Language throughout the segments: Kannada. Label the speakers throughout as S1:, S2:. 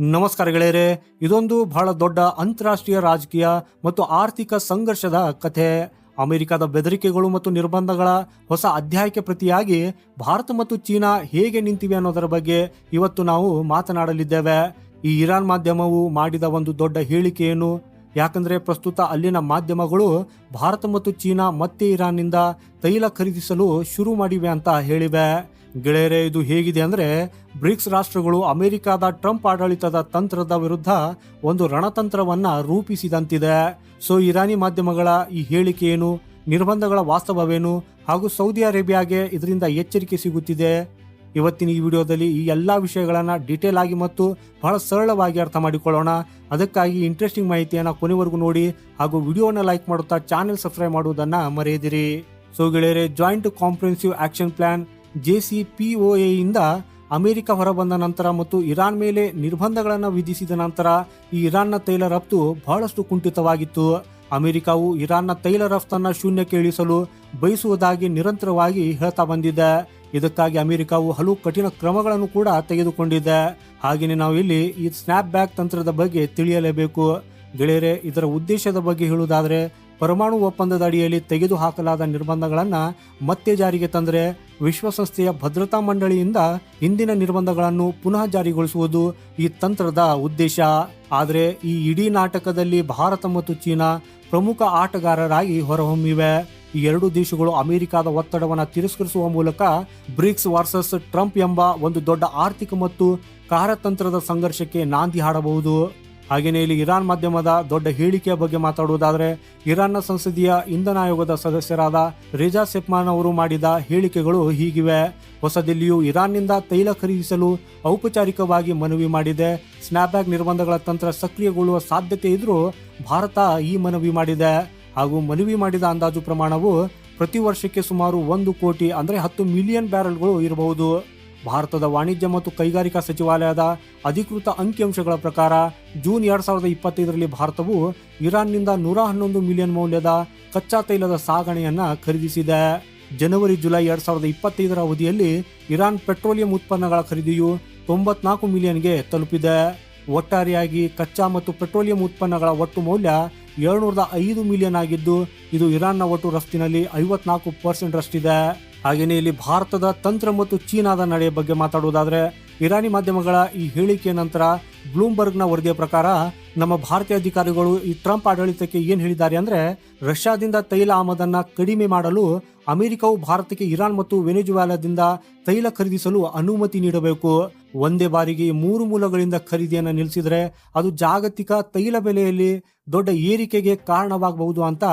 S1: ನಮಸ್ಕಾರ ಗೆಳೆಯರೆ, ಇದೊಂದು ಬಹಳ ದೊಡ್ಡ ಅಂತಾರಾಷ್ಟ್ರೀಯ ರಾಜಕೀಯ ಮತ್ತು ಆರ್ಥಿಕ ಸಂಘರ್ಷದ ಕಥೆ. ಅಮೆರಿಕದ ಬೆದರಿಕೆಗಳು ಮತ್ತು ನಿರ್ಬಂಧಗಳ ಹೊಸ ಅಧ್ಯಾಯಕ್ಕೆ ಪ್ರತಿಯಾಗಿ ಭಾರತ ಮತ್ತು ಚೀನಾ ಹೇಗೆ ನಿಂತಿವೆ ಅನ್ನೋದರ ಬಗ್ಗೆ ಇವತ್ತು ನಾವು ಮಾತನಾಡಲಿದ್ದೇವೆ. ಈ ಇರಾನ್ ಮಾಧ್ಯಮವು ಮಾಡಿದ ಒಂದು ದೊಡ್ಡ ಹೇಳಿಕೆಯನ್ನು ಯಾಕಂದರೆ ಪ್ರಸ್ತುತ ಅಲ್ಲಿನ ಮಾಧ್ಯಮಗಳು ಭಾರತ ಮತ್ತು ಚೀನಾ ಮತ್ತೆ ಇರಾನ್ನಿಂದ ತೈಲ ಖರೀದಿಸಲು ಶುರು ಮಾಡಿವೆ ಅಂತ ಹೇಳಿವೆ. ಗೆಳೆಯರೆ, ಇದು ಹೇಗಿದೆ ಅಂದರೆ ಬ್ರಿಕ್ಸ್ ರಾಷ್ಟ್ರಗಳು ಅಮೆರಿಕಾದ ಟ್ರಂಪ್ ಆಡಳಿತದ ತಂತ್ರದ ವಿರುದ್ಧ ಒಂದು ರಣತಂತ್ರವನ್ನ ರೂಪಿಸಿದಂತಿದೆ. ಸೊ, ಇರಾನಿ ಮಾಧ್ಯಮಗಳ ಈ ಹೇಳಿಕೆ ಏನು? ನಿರ್ಬಂಧಗಳ ವಾಸ್ತವವೇನು? ಹಾಗೂ ಸೌದಿ ಅರೇಬಿಯಾಗೆ ಇದರಿಂದ ಎಚ್ಚರಿಕೆ ಸಿಗುತ್ತಿದೆ. ಇವತ್ತಿನ ಈ ವಿಡಿಯೋದಲ್ಲಿ ಈ ಎಲ್ಲ ವಿಷಯಗಳನ್ನು ಡೀಟೇಲ್ ಆಗಿ ಮತ್ತು ಬಹಳ ಸರಳವಾಗಿ ಅರ್ಥ ಮಾಡಿಕೊಳ್ಳೋಣ. ಅದಕ್ಕಾಗಿ ಇಂಟ್ರೆಸ್ಟಿಂಗ್ ಮಾಹಿತಿಯನ್ನು ಕೊನೆವರೆಗೂ ನೋಡಿ ಹಾಗೂ ವಿಡಿಯೋನ ಲೈಕ್ ಮಾಡುತ್ತಾ ಚಾನೆಲ್ ಸಬ್ಸ್ಕ್ರೈಬ್ ಮಾಡುವುದನ್ನು ಮರೆಯದಿರಿ. ಸೊ, ಗೆಳೆಯರೆ joint comprehensive action plan J C P O ಎಯಿಂದ America ಹೊರಬಂದ ನಂತರ ಮತ್ತು ಇರಾನ್ ಮೇಲೆ ನಿರ್ಬಂಧಗಳನ್ನು ವಿಧಿಸಿದ ನಂತರ ಈ ಇರಾನ್ನ ತೈಲ ರಫ್ತು ಬಹಳಷ್ಟು ಕುಂಠಿತವಾಗಿತ್ತು. ಅಮೆರಿಕವು ಇರಾನ್ನ ತೈಲ ರಫ್ತನ್ನು ಶೂನ್ಯಕ್ಕೆ ಇಳಿಸಲು ಬಯಸುವುದಾಗಿ ನಿರಂತರವಾಗಿ ಹೇಳ್ತಾ ಬಂದಿದೆ. ಇದಕ್ಕಾಗಿ ಅಮೆರಿಕವು ಹಲವು ಕಠಿಣ ಕ್ರಮಗಳನ್ನು ಕೂಡ ತೆಗೆದುಕೊಂಡಿದೆ. ಹಾಗೆಯೇ ನಾವು ಇಲ್ಲಿ ಈ ಸ್ನ್ಯಾಪ್ ಬ್ಯಾಕ್ ತಂತ್ರದ ಬಗ್ಗೆ ತಿಳಿಯಲೇಬೇಕು. ಗೆಳೆಯರೆ, ಇದರ ಉದ್ದೇಶದ ಬಗ್ಗೆ ಹೇಳುವುದಾದರೆ ಪರಮಾಣು ಒಪ್ಪಂದದ ಅಡಿಯಲ್ಲಿ ತೆಗೆದುಹಾಕಲಾದ ನಿರ್ಬಂಧಗಳನ್ನು ಮತ್ತೆ ಜಾರಿಗೆ ತಂದರೆ ವಿಶ್ವಸಂಸ್ಥೆಯ ಭದ್ರತಾ ಮಂಡಳಿಯಿಂದ ಹಿಂದಿನ ನಿರ್ಬಂಧಗಳನ್ನು ಪುನಃ ಜಾರಿಗೊಳಿಸುವುದು ಈ ತಂತ್ರದ ಉದ್ದೇಶ. ಆದರೆ ಈ ಇಡೀ ನಾಟಕದಲ್ಲಿ ಭಾರತ ಮತ್ತು ಚೀನಾ ಪ್ರಮುಖ ಆಟಗಾರರಾಗಿ ಹೊರಹೊಮ್ಮಿವೆ. ಈ ಎರಡು ದೇಶಗಳು ಅಮೆರಿಕದ ಒತ್ತಡವನ್ನು ತಿರಸ್ಕರಿಸುವ ಮೂಲಕ ಬ್ರಿಕ್ಸ್ ವರ್ಸಸ್ ಟ್ರಂಪ್ ಎಂಬ ಒಂದು ದೊಡ್ಡ ಆರ್ಥಿಕ ಮತ್ತು ಕಾರ್ಯತಂತ್ರದ ಸಂಘರ್ಷಕ್ಕೆ ನಾಂದಿ ಹಾಡಬಹುದು. ಹಾಗೆಯೇ ಇಲ್ಲಿ ಇರಾನ್ ಮಾಧ್ಯಮದ ದೊಡ್ಡ ಹೇಳಿಕೆಯ ಬಗ್ಗೆ ಮಾತಾಡುವುದಾದರೆ ಇರಾನ್ನ ಸಂಸದೀಯ ಇಂಧನ ಆಯೋಗದ ಸದಸ್ಯರಾದ ರೇಜಾ ಸೆಪ್ಮಾನ್ ಅವರು ಮಾಡಿದ ಹೇಳಿಕೆಗಳು ಹೀಗಿವೆ. ಹೊಸ ದಿಲ್ಲಿಯು ಇರಾನ್ನಿಂದ ತೈಲ ಖರೀದಿಸಲು ಔಪಚಾರಿಕವಾಗಿ ಮನವಿ ಮಾಡಿದೆ. ಸ್ನ್ಯಾಪ್ಬ್ಯಾಕ್ ನಿರ್ಬಂಧಗಳ ತಂತ್ರ ಸಕ್ರಿಯಗೊಳ್ಳುವ ಸಾಧ್ಯತೆ ಇದ್ರೂ ಭಾರತ ಈ ಮನವಿ ಮಾಡಿದೆ. ಹಾಗೂ ಮನವಿ ಮಾಡಿದ ಅಂದಾಜು ಪ್ರಮಾಣವು ಪ್ರತಿ ವರ್ಷಕ್ಕೆ ಸುಮಾರು ಒಂದು ಕೋಟಿ ಅಂದರೆ ಹತ್ತು ಮಿಲಿಯನ್ ಬ್ಯಾರೆಲ್ಗಳು ಇರಬಹುದು. ಭಾರತದ ವಾಣಿಜ್ಯ ಮತ್ತು ಕೈಗಾರಿಕಾ ಸಚಿವಾಲಯದ ಅಧಿಕೃತ ಅಂಕಿಅಂಶಗಳ ಪ್ರಕಾರ ಜೂನ್ ಎರಡ್ ಸಾವಿರದ ಇಪ್ಪತ್ತೈದರಲ್ಲಿ ಭಾರತವು ಇರಾನ್ನಿಂದ ನೂರ ಹನ್ನೊಂದು ಮಿಲಿಯನ್ ಮೌಲ್ಯದ ಕಚ್ಚಾ ತೈಲದ ಸಾಗಣೆಯನ್ನ ಖರೀದಿಸಿದೆ. ಜನವರಿ, ಜುಲೈ ಎರಡ್ ಸಾವಿರದ ಇಪ್ಪತ್ತೈದರ ಅವಧಿಯಲ್ಲಿ ಇರಾನ್ ಪೆಟ್ರೋಲಿಯಂ ಉತ್ಪನ್ನಗಳ ಖರೀದಿಯು ತೊಂಬತ್ನಾಲ್ಕು ಮಿಲಿಯನ್ಗೆ ತಲುಪಿದೆ. ಒಟ್ಟಾರೆಯಾಗಿ ಕಚ್ಚಾ ಮತ್ತು ಪೆಟ್ರೋಲಿಯಂ ಉತ್ಪನ್ನಗಳ ಒಟ್ಟು ಮೌಲ್ಯ ಏಳ್ನೂರದ ಐದು ಮಿಲಿಯನ್ ಆಗಿದ್ದು, ಇದು ಇರಾನ್ನ ಒಟ್ಟು ರಫ್ತಿನಲ್ಲಿ ಐವತ್ನಾಲ್ಕು ಪರ್ಸೆಂಟ್ ರಷ್ಟಿದೆ. ಹಾಗೆಯೇ ಇಲ್ಲಿ ಭಾರತದ ತಂತ್ರ ಮತ್ತು ಚೀನಾದ ನಡೆಯ ಬಗ್ಗೆ ಮಾತಾಡುವುದಾದರೆ, ಇರಾನಿ ಮಾಧ್ಯಮಗಳ ಈ ಹೇಳಿಕೆಯ ನಂತರ ಬ್ಲೂಮ್ಬರ್ಗ್ನ ವರದಿಯ ಪ್ರಕಾರ ನಮ್ಮ ಭಾರತೀಯ ಅಧಿಕಾರಿಗಳು ಈ ಟ್ರಂಪ್ ಆಡಳಿತಕ್ಕೆ ಏನು ಹೇಳಿದ್ದಾರೆ ಅಂದ್ರೆ, ರಷ್ಯಾದಿಂದ ತೈಲ ಆಮದನ್ನ ಕಡಿಮೆ ಮಾಡಲು ಅಮೆರಿಕವು ಭಾರತಕ್ಕೆ ಇರಾನ್ ಮತ್ತು ವೆನೆಜುವಾಲಾದಿಂದ ತೈಲ ಖರೀದಿಸಲು ಅನುಮತಿ ನೀಡಬೇಕು. ಒಂದೇ ಬಾರಿಗೆ ಮೂರು ಮೂಲಗಳಿಂದ ಖರೀದಿಯನ್ನು ನಿಲ್ಲಿಸಿದರೆ ಅದು ಜಾಗತಿಕ ತೈಲ ಬೆಲೆಯಲ್ಲಿ ದೊಡ್ಡ ಏರಿಕೆಗೆ ಕಾರಣವಾಗಬಹುದು ಅಂತ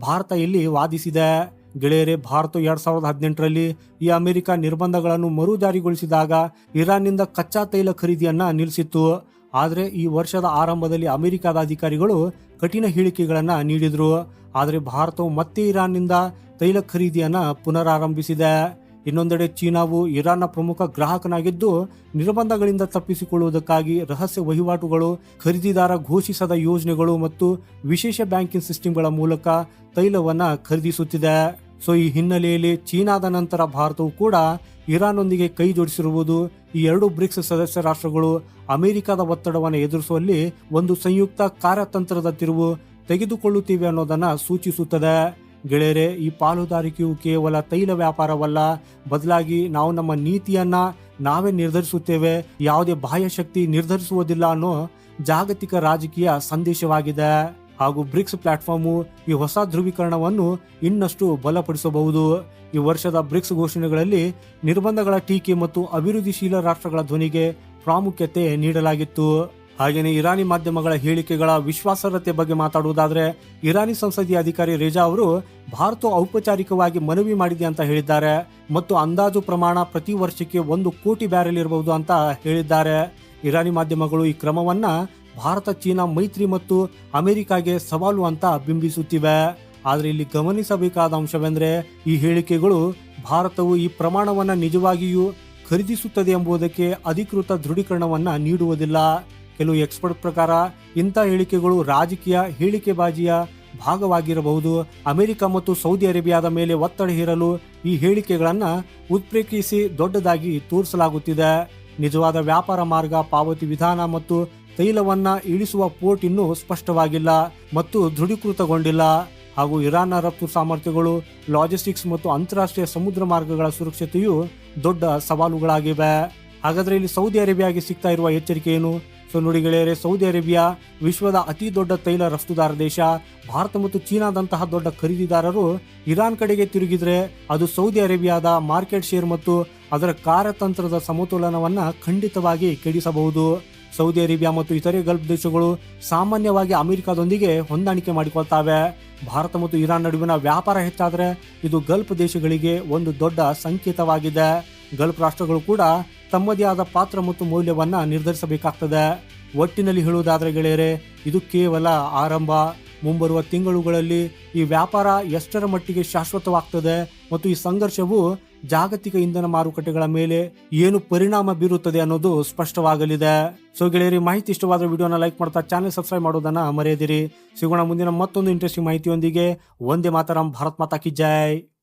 S1: ಭಾರತ ಇಲ್ಲಿ ವಾದಿಸಿದೆ. ಗೆಳೆಯರೇ, ಭಾರತ ಎರಡ್ ಸಾವಿರದ ಹದಿನೆಂಟರಲ್ಲಿ ಈ ಅಮೆರಿಕ ನಿರ್ಬಂಧಗಳನ್ನು ಮರು ಜಾರಿಗೊಳಿಸಿದಾಗ ಇರಾನ್ನಿಂದ ಕಚ್ಚಾ ತೈಲ ಖರೀದಿಯನ್ನ ನಿಲ್ಲಿಸಿತ್ತು. ಆದರೆ ಈ ವರ್ಷದ ಆರಂಭದಲ್ಲಿ ಅಮೆರಿಕದ ಅಧಿಕಾರಿಗಳು ಕಠಿಣ ಹೇಳಿಕೆಗಳನ್ನ ನೀಡಿದ್ರು. ಆದರೆ ಭಾರತವು ಮತ್ತೆ ಇರಾನ್ನಿಂದ ತೈಲ ಖರೀದಿಯನ್ನ ಪುನರಾರಂಭಿಸಿದೆ. ಇನ್ನೊಂದೆಡೆ ಚೀನಾವು ಇರಾನ್ನ ಪ್ರಮುಖ ಗ್ರಾಹಕನಾಗಿದ್ದು ನಿರ್ಬಂಧಗಳಿಂದ ತಪ್ಪಿಸಿಕೊಳ್ಳುವುದಕ್ಕಾಗಿ ರಹಸ್ಯ ವಹಿವಾಟುಗಳು, ಖರೀದಿದಾರ ಘೋಷಿಸದ ಯೋಜನೆಗಳು ಮತ್ತು ವಿಶೇಷ ಬ್ಯಾಂಕಿಂಗ್ ಸಿಸ್ಟಮ್ಗಳ ಮೂಲಕ ತೈಲವನ್ನು ಖರೀದಿಸುತ್ತಿದೆ. ಸೊ ಈ ಹಿನ್ನೆಲೆಯಲ್ಲಿ ಚೀನಾದ ನಂತರ ಭಾರತವು ಕೂಡ ಇರಾನ್ನೊಂದಿಗೆ ಕೈ ಜೋಡಿಸಿರುವುದು ಈ ಎರಡು ಬ್ರಿಕ್ಸ್ ಸದಸ್ಯ ರಾಷ್ಟ್ರಗಳು ಅಮೆರಿಕದ ಒತ್ತಡವನ್ನು ಎದುರಿಸುವಲ್ಲಿ ಒಂದು ಸಂಯುಕ್ತ ಕಾರ್ಯತಂತ್ರದ ತಿರುವು ತೆಗೆದುಕೊಳ್ಳುತ್ತಿವೆ ಅನ್ನೋದನ್ನ ಸೂಚಿಸುತ್ತದೆ. ಗೆಳೆಯರೆ, ಈ ಪಾಲುದಾರಿಕೆಯು ಕೇವಲ ತೈಲ ವ್ಯಾಪಾರವಲ್ಲ, ಬದಲಾಗಿ ನಾವು ನಮ್ಮ ನೀತಿಯನ್ನ ನಾವೇ ನಿರ್ಧರಿಸುತ್ತೇವೆ, ಯಾವುದೇ ಬಾಹ್ಯ ಶಕ್ತಿ ನಿರ್ಧರಿಸುವುದಿಲ್ಲ ಅನ್ನೋ ಜಾಗತಿಕ ರಾಜಕೀಯ ಸಂದೇಶವಾಗಿದೆ. ಹಾಗೂ ಬ್ರಿಕ್ಸ್ ಪ್ಲಾಟ್ಫಾರ್ಮು ಈ ಹೊಸ ಧ್ರುವೀಕರಣವನ್ನು ಇನ್ನಷ್ಟು ಬಲಪಡಿಸಬಹುದು. ಈ ವರ್ಷದ ಬ್ರಿಕ್ಸ್ ಘೋಷಣೆಗಳಲ್ಲಿ ನಿರ್ಬಂಧಗಳ ಟೀಕೆ ಮತ್ತು ಅಭಿವೃದ್ಧಿಶೀಲ ರಾಷ್ಟ್ರಗಳ ಧ್ವನಿಗೆ ಪ್ರಾಮುಖ್ಯತೆ ನೀಡಲಾಗಿತ್ತು. ಹಾಗೆಯೇ ಇರಾನಿ ಮಾಧ್ಯಮಗಳ ಹೇಳಿಕೆಗಳ ವಿಶ್ವಾಸಾರ್ಹತೆ ಬಗ್ಗೆ ಮಾತಾಡುವುದಾದರೆ, ಇರಾನಿ ಸಂಸದೀಯ ಅಧಿಕಾರಿ ರೇಜಾ ಅವರು ಭಾರತ ಔಪಚಾರಿಕವಾಗಿ ಮನವಿ ಮಾಡಿದೆ ಅಂತ ಹೇಳಿದ್ದಾರೆ ಮತ್ತು ಅಂದಾಜು ಪ್ರಮಾಣ ಪ್ರತಿ ವರ್ಷಕ್ಕೆ ಒಂದು ಕೋಟಿ ಬ್ಯಾರೆಲ್ ಇರಬಹುದು ಅಂತ ಹೇಳಿದ್ದಾರೆ. ಇರಾನಿ ಮಾಧ್ಯಮಗಳು ಈ ಕ್ರಮವನ್ನ ಭಾರತ, ಚೀನಾ, ಮೈತ್ರಿ ಮತ್ತು ಅಮೆರಿಕಾಗೆ ಸವಾಲು ಅಂತ ಬಿಂಬಿಸುತ್ತಿವೆ. ಆದರೆ ಇಲ್ಲಿ ಗಮನಿಸಬೇಕಾದ ಅಂಶವೆಂದರೆ ಈ ಹೇಳಿಕೆಗಳು ಭಾರತವು ಈ ಪ್ರಮಾಣವನ್ನ ನಿಜವಾಗಿಯೂ ಖರೀದಿಸುತ್ತದೆ ಎಂಬುದಕ್ಕೆ ಅಧಿಕೃತ ದೃಢೀಕರಣವನ್ನ ನೀಡುವುದಿಲ್ಲ. ಕೆಲವು ಎಕ್ಸ್ಪರ್ಟ್ ಪ್ರಕಾರ ಇಂಥ ಹೇಳಿಕೆಗಳು ರಾಜಕೀಯ ಹೇಳಿಕೆಬಾಜಿಯ ಭಾಗವಾಗಿರಬಹುದು. ಅಮೆರಿಕ ಮತ್ತು ಸೌದಿ ಅರೇಬಿಯಾದ ಮೇಲೆ ಒತ್ತಡ ಹೇರಲು ಈ ಹೇಳಿಕೆಗಳನ್ನು ಉತ್ಪ್ರೇಕ್ಷಿಸಿ ದೊಡ್ಡದಾಗಿ ತೋರಿಸಲಾಗುತ್ತಿದೆ. ನಿಜವಾದ ವ್ಯಾಪಾರ ಮಾರ್ಗ, ಪಾವತಿ ವಿಧಾನ ಮತ್ತು ತೈಲವನ್ನ ಇಳಿಸುವ ಪೋರ್ಟ್ ಇನ್ನೂ ಸ್ಪಷ್ಟವಾಗಿಲ್ಲ ಮತ್ತು ದೃಢೀಕೃತಗೊಂಡಿಲ್ಲ. ಹಾಗೂ ಇರಾನ್ನ ರಫ್ತು ಸಾಮರ್ಥ್ಯಗಳು, ಲಾಜಿಸ್ಟಿಕ್ಸ್ ಮತ್ತು ಅಂತಾರಾಷ್ಟ್ರೀಯ ಸಮುದ್ರ ಮಾರ್ಗಗಳ ಸುರಕ್ಷತೆಯು ದೊಡ್ಡ ಸವಾಲುಗಳಾಗಿವೆ. ಹಾಗಾದ್ರೆ ಇಲ್ಲಿ ಸೌದಿ ಅರೇಬಿಯಾಗೆ ಸಿಗ್ತಾ ಇರುವ ಎಚ್ಚರಿಕೆ ಏನು? ಸೊ ನೋಡಿ ಗೆಳೆಯರೆ, ಸೌದಿ ಅರೇಬಿಯಾ ವಿಶ್ವದ ಅತಿ ದೊಡ್ಡ ತೈಲ ರಫ್ತುದಾರ ದೇಶ. ಭಾರತ ಮತ್ತು ಚೀನಾದಂತಹ ದೊಡ್ಡ ಖರೀದಿದಾರರು ಇರಾನ್ ಕಡೆಗೆ ತಿರುಗಿದ್ರೆ ಅದು ಸೌದಿ ಅರೇಬಿಯಾದ ಮಾರ್ಕೆಟ್ ಶೇರ್ ಮತ್ತು ಅದರ ಕಾರ್ಯತಂತ್ರದ ಸಮತೋಲನವನ್ನ ಖಂಡಿತವಾಗಿ ಕೆಡಿಸಬಹುದು. ಸೌದಿ ಅರೇಬಿಯಾ ಮತ್ತು ಇತರೆ ಗಲ್ಫ್ ದೇಶಗಳು ಸಾಮಾನ್ಯವಾಗಿ ಅಮೆರಿಕದೊಂದಿಗೆ ಹೊಂದಾಣಿಕೆ ಮಾಡಿಕೊಳ್ತಾವೆ. ಭಾರತ ಮತ್ತು ಇರಾನ್ ನಡುವಿನ ವ್ಯಾಪಾರ ಹೆಚ್ಚಾದರೆ ಇದು ಗಲ್ಫ್ ದೇಶಗಳಿಗೆ ಒಂದು ದೊಡ್ಡ ಸಂಕೇತವಾಗಿದೆ. ಗಲ್ಫ್ ರಾಷ್ಟ್ರಗಳು ಕೂಡ ತಮ್ಮದೇ ಆದ ಪಾತ್ರ ಮತ್ತು ಮೌಲ್ಯವನ್ನು ನಿರ್ಧರಿಸಬೇಕಾಗ್ತದೆ. ಒಟ್ಟಿನಲ್ಲಿ ಹೇಳುವುದಾದರೆ ಗೆಳೆಯರೆ, ಇದು ಕೇವಲ ಆರಂಭ. ಮುಂಬರುವ ತಿಂಗಳುಗಳಲ್ಲಿ ಈ ವ್ಯಾಪಾರ ಎಷ್ಟರ ಮಟ್ಟಿಗೆ ಶಾಶ್ವತವಾಗ್ತದೆ ಮತ್ತು ಈ ಸಂಘರ್ಷವು ಜಾಗತಿಕ ಇಂಧನ ಮಾರುಕಟ್ಟೆಗಳ ಮೇಲೆ ಏನು ಪರಿಣಾಮ ಬೀರುತ್ತದೆ ಅನ್ನೋದು ಸ್ಪಷ್ಟವಾಗಲಿದೆ. ಸೊ ಗೆಳೆಯರಿ, ಮಾಹಿತಿ ಇಷ್ಟವಾದ ವಿಡಿಯೋನ ಲೈಕ್ ಮಾಡ್ತಾ ಚಾನೆಲ್ ಸಬ್ಸ್ಕ್ರೈಬ್ ಮಾಡೋದನ್ನ ಮರೆಯದಿರಿ. ಸಿಗೋಣ ಮುಂದಿನ ಮತ್ತೊಂದು ಇಂಟ್ರೆಸ್ಟಿಂಗ್ ಮಾಹಿತಿಯೊಂದಿಗೆ. ಒಂದೇ ಮಾತರಂ, ಭಾರತ್ ಮಾತಾ ಕಿ ಜೈ.